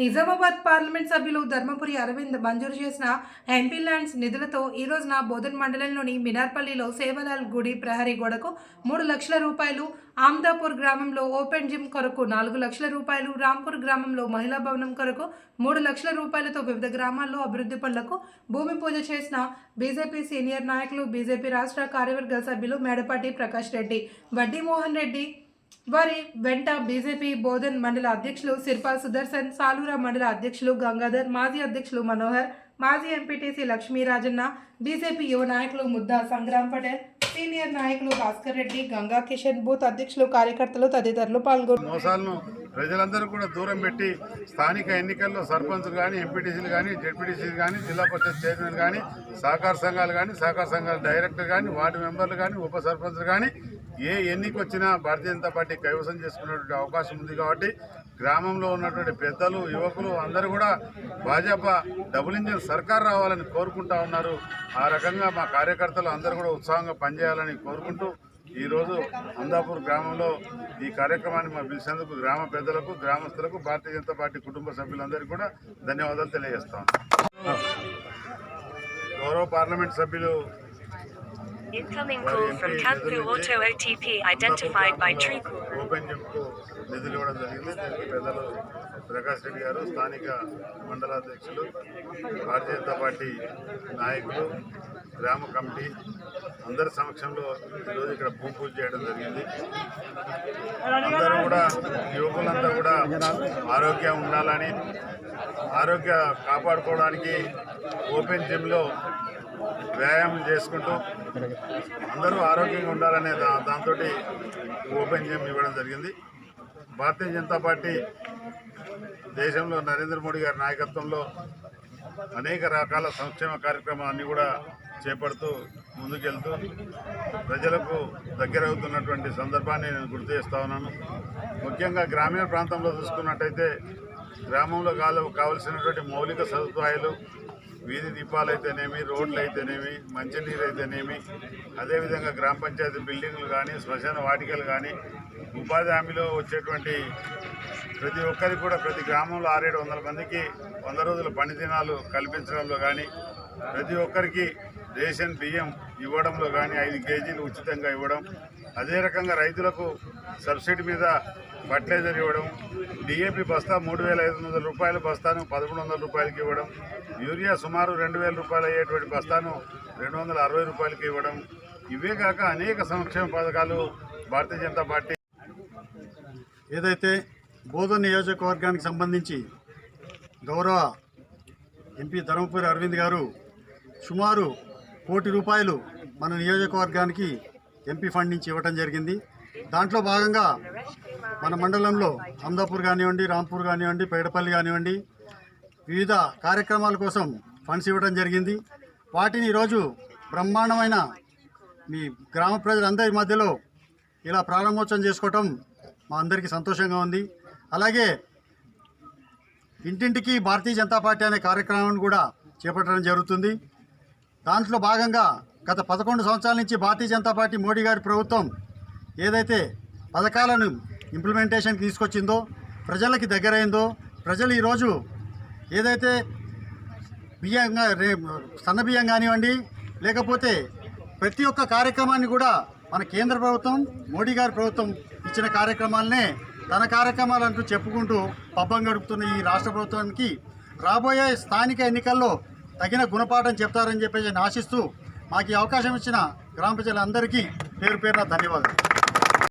Nizamabad parliament సభ్యులు ధర్మపురి అరవింద్ మంజూరు చేసిన ఎంపీ ల్యాండ్స్ నిధులతో ఈ రోజున బోధన్ మండలంలోని మినార్పల్లిలో సేవలాల్ గుడి ప్రహరీ గోడకు మూడు లక్షల రూపాయలు ఆమ్దాపూర్ గ్రామంలో ఓపెన్ జిమ్ కొరకు నాలుగు లక్షల రూపాయలు రాంపూర్ గ్రామంలో మహిళా భవనం కొరకు మూడు లక్షల రూపాయలతో వివిధ గ్రామాల్లో అభివృద్ధి పనులకు భూమి పూజ చేసిన బీజేపీ సీనియర్ నాయకులు బీజేపీ రాష్ట్ర కార్యవర్గ సభ్యులు మేడపాటి ప్రకాష్ రెడ్డి వడ్డీ మోహన్ రెడ్డి వారి వెంట బీజేపీ బోధన్ మండల అధ్యక్షులు సిర్పా సుదర్శన్ సాలూరా మండల అధ్యక్షులు గంగాధర్ మాజీ అధ్యక్షులు మనోహర్ మాజీ ఎంపీటీసీ లక్ష్మీరాజన్న బీజేపీ యువ నాయకులు ముద్దా సంగ్రామ్ పటేల్ సీనియర్ నాయకులు భాస్కర్ రెడ్డి గంగా కిషన్ బూత్ అధ్యక్షులు కార్యకర్తలు తదితరులు పాల్గొన్నారు. మోసాలను ప్రజలందరూ కూడా దూరం పెట్టి స్థానిక ఎన్నికల్లో సర్పంచ్లు కానీ ఎంపీటీసీలు కానీ జెడ్పీటీసీలు కానీ జిల్లా పరిషత్ చైర్మన్ కానీ సహకార సంఘాలు కానీ సహకార సంఘాల డైరెక్టర్ కానీ వార్డు మెంబర్లు కానీ ఉప సర్పంచ్లు కానీ ఏ ఎన్నిక వచ్చినా భారతీయ జనతా పార్టీ కైవసం చేసుకునేటువంటి అవకాశం ఉంది కాబట్టి గ్రామంలో ఉన్నటువంటి పెద్దలు యువకులు అందరూ కూడా భాజపా డబుల్ ఇంజిన్ సర్కార్ రావాలని కోరుకుంటా ఉన్నారు. ఆ రకంగా మా కార్యకర్తలు అందరూ కూడా ఉత్సాహంగా పనిచేయాలని కోరుకుంటూ ఈరోజు అందాపూర్ గ్రామంలో ఈ కార్యక్రమాన్ని మా పిలిచేందుకు గ్రామ పెద్దలకు గ్రామస్తులకు భారతీయ జనతా పార్టీ కుటుంబ సభ్యులందరికీ కూడా ధన్యవాదాలు తెలియజేస్తాం గౌరవ పార్లమెంట్ సభ్యులు Incoming call from Kanpu Auto OTP identified by. Open జిమ్కు నిధులు ఇవ్వడం జరిగింది దీనికి పెద్దలు ప్రకాష్ రెడ్డి గారు స్థానిక మండలాధ్యక్షులు భారతీయ జనతా పార్టీ నాయకులు గ్రామ కమిటీ అందరి సమక్షంలో ఈరోజు ఇక్కడ భూమి పూజ చేయడం జరిగింది అందరూ కూడా యువకులంతా కూడా ఆరోగ్యం ఉండాలని ఆరోగ్య కాపాడుకోవడానికి ఓపెన్ జిమ్లో వ్యాయామం చేసుకుంటూ అందరూ ఆరోగ్యంగా ఉండాలనే దా దాంతో ఓపెన్ జిమ్ ఇవ్వడం జరిగింది. భారతీయ జనతా పార్టీ దేశంలో నరేంద్ర మోడీ గారి నాయకత్వంలో అనేక రకాల సంక్షేమ కార్యక్రమాలన్నీ కూడా చేపడుతూ ముందుకెళ్తూ ప్రజలకు దగ్గరవుతున్నటువంటి సందర్భాన్ని నేను గుర్తు చేస్తా ఉన్నాను. ముఖ్యంగా గ్రామీణ ప్రాంతంలో చూసుకున్నట్టయితే గ్రామంలో కాలు కావలసినటువంటి మౌలిక సదుపాయాలు వీధి దీపాలు అయితేనేమి రోడ్లు అయితేనేమి మంచినీరు అయితేనేమి అదేవిధంగా గ్రామ పంచాయతీ బిల్డింగ్లు కానీ శ్మశాన వాటికలు కానీ ఉపాధి హామీలో వచ్చేటువంటి ప్రతి ఒక్కరికి కూడా ప్రతి గ్రామంలో ఆరేడు వందల మందికి వంద రోజుల పని దినాలు కల్పించడంలో కానీ ప్రతి ఒక్కరికి రేషన్ బియ్యం ఇవ్వడంలో కానీ ఐదు కేజీలు ఉచితంగా ఇవ్వడం అదే రకంగా రైతులకు సబ్సిడీ మీద ఫర్టిలైజర్ ఇవ్వడం డిఏపి బస్తా మూడు వేల ఐదు వందల రూపాయల బస్తాను పదకొండు వందల రూపాయలకి ఇవ్వడం యూరియా సుమారు రెండు వేల రూపాయలు అయ్యేటువంటి బస్తాను రెండు వందల అరవై రూపాయలకి ఇవ్వడం ఇవే కాక అనేక సంక్షేమ పథకాలు భారతీయ జనతా పార్టీ ఏదైతే బోధన నియోజకవర్గానికి సంబంధించి గౌరవ ఎంపీ ధర్మపురి అరవింద్ గారు సుమారు కోటి రూపాయలు మన నియోజకవర్గానికి ఎంపీ ఫండ్ నుంచి ఇవ్వటం జరిగింది. దాంట్లో భాగంగా మన మండలంలో అమదాపూర్ కానివ్వండి రాంపూర్ కానివ్వండి పేడపల్లి కానివ్వండి వివిధ కార్యక్రమాల కోసం ఫండ్స్ ఇవ్వడం జరిగింది. వాటిని ఈరోజు బ్రహ్మాండమైన మీ గ్రామ ప్రజలందరి మధ్యలో ఇలా ప్రారంభోత్సవం చేసుకోవటం మా అందరికీ సంతోషంగా ఉంది. అలాగే ఇంటింటికి భారతీయ జనతా పార్టీ అనే కార్యక్రమాన్ని కూడా చేపట్టడం జరుగుతుంది. దాంట్లో భాగంగా గత పదకొండు సంవత్సరాల నుంచి భారతీయ జనతా పార్టీ మోడీ గారి ప్రభుత్వం ఏదైతే పథకాలను ఇంప్లిమెంటేషన్కి తీసుకొచ్చిందో ప్రజలకి దగ్గరైందో ప్రజలు ఈరోజు ఏదైతే బియ్యంగా రే సన్న బియ్యం కానివ్వండి లేకపోతే ప్రతి ఒక్క కార్యక్రమాన్ని కూడా మన కేంద్ర ప్రభుత్వం మోడీ గారి ప్రభుత్వం ఇచ్చిన కార్యక్రమాలనే తన కార్యక్రమాలంటూ చెప్పుకుంటూ పబ్బం గడుపుతున్న ఈ రాష్ట్ర ప్రభుత్వానికి రాబోయే స్థానిక ఎన్నికల్లో తగిన గుణపాఠం చెప్తారని చెప్పేసి నేను ఆశిస్తూ మాకు ఈ అవకాశం ఇచ్చిన గ్రామ ప్రజలందరికీ పేరు పేరున ధన్యవాదాలు.